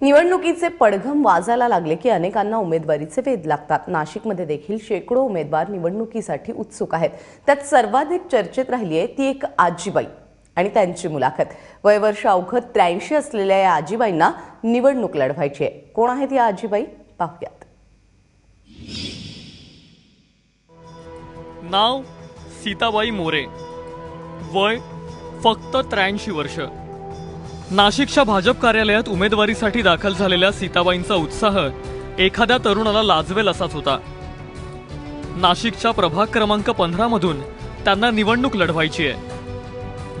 निवडणुकीचे पडघम वाजायला लागले की अनेकांना उमेदवारीचे वेध लागतात. नाशिकमध्ये देखील शेकडो उमेदवार निवडणुकीसाठी उत्सुक आहेत. त्यात सर्वाधिक चर्चेत राहिली आहे ती एक आजीबाई आणि त्यांची मुलाखत. वयवर्ष अवघत त्र्याऐंशी असलेल्या या आजीबाईंना निवडणूक लढवायची आहे. कोण आहेत या आजीबाई? पाहूयात. नाव सीताबाई मोरे. वय फक्त त्र्याऐंशी वर्ष. नाशिकच्या भाजप कार्यालयात उमेदवारीसाठी दाखल झालेल्या सीताबाईंचा उत्साह एखाद्या तरुणाला लाजवेल असाच होता. नाशिकच्या प्रभाग क्रमांक पंधरा मधून त्यांना निवडणूक लढवायची आहे.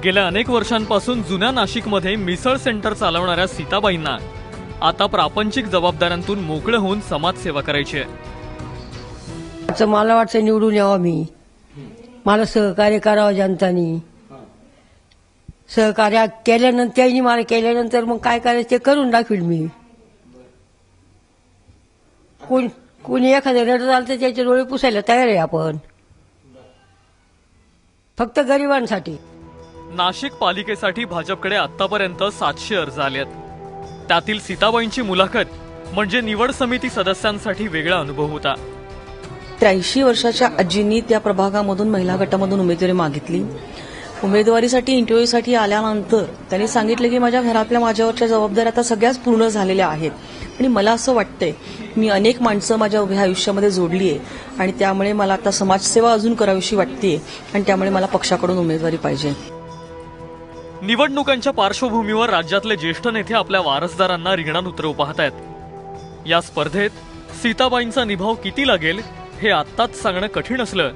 गेल्या अनेक वर्षांपासून जुन्या नाशिकमध्ये मिसळ सेंटर चालवणाऱ्या सीताबाईंना आता प्रापंचिक जबाबदाऱ्यांतून मोकळं होऊन समाजसेवा करायची आहे. मला वाटतं निवडून यावं मी. मला सहकार्य करावं जनतानी. सहकार्य केल्यानंतर त्यांनी मला केल्यानंतर मग काय करायचं ते करून दाखवील मी. कोण कोणी एखादं रडत आलं तर त्याचे डोळे पुसायला तयार आहे आपण. फक्त गरिबांसाठी. नाशिक पालिकेसाठी भाजपकडे आतापर्यंत सातशे अर्ज आले आहेत त्यातील सीताबाईंची मुलाखत म्हणजे निवड समिती सदस्यांसाठी वेगळा अनुभव होता. त्र्याऐंशी वर्षाच्या आजींनी त्या प्रभागामधून महिला गटामधून उमेदवारी मागितली. उमेदवारीसाठी इंटरव्ह्यूसाठी आल्यानंतर त्यांनी सांगितलं की माझ्या घरातल्या माझ्यावरच्या जबाबदाऱ्या आता सगळ्याच पूर्ण झालेल्या आहेत. आणि मला असं वाटतंय मी अनेक माणसं माझ्या उभ्या आयुष्यामध्ये जोडली आहे आणि त्यामुळे मला आता समाजसेवा अजून करावीशी वाटते आणि त्यामुळे मला पक्षाकडून उमेदवारी पाहिजे. निवडणुकांच्या पार्श्वभूमीवर राज्यातले ज्येष्ठ नेते आपल्या वारसदारांना रिंगणात उतरवू पाहतायत. या स्पर्धेत सीताबाईंचा निभाव किती लागेल हे आत्ताच सांगणं कठीण असलं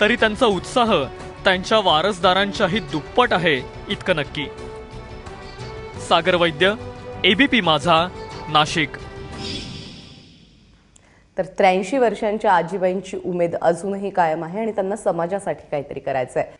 तरी त्यांचा उत्साह त्यांच्या वारसदारांच्याही दुप्पट आहे इतकं नक्की. सागर वैद्य एबीपी माझा नाशिक. तर त्र्याऐंशी वर्षांच्या आजीबाईंची उमेद अजूनही कायम आहे आणि त्यांना समाजासाठी काहीतरी करायचं आहे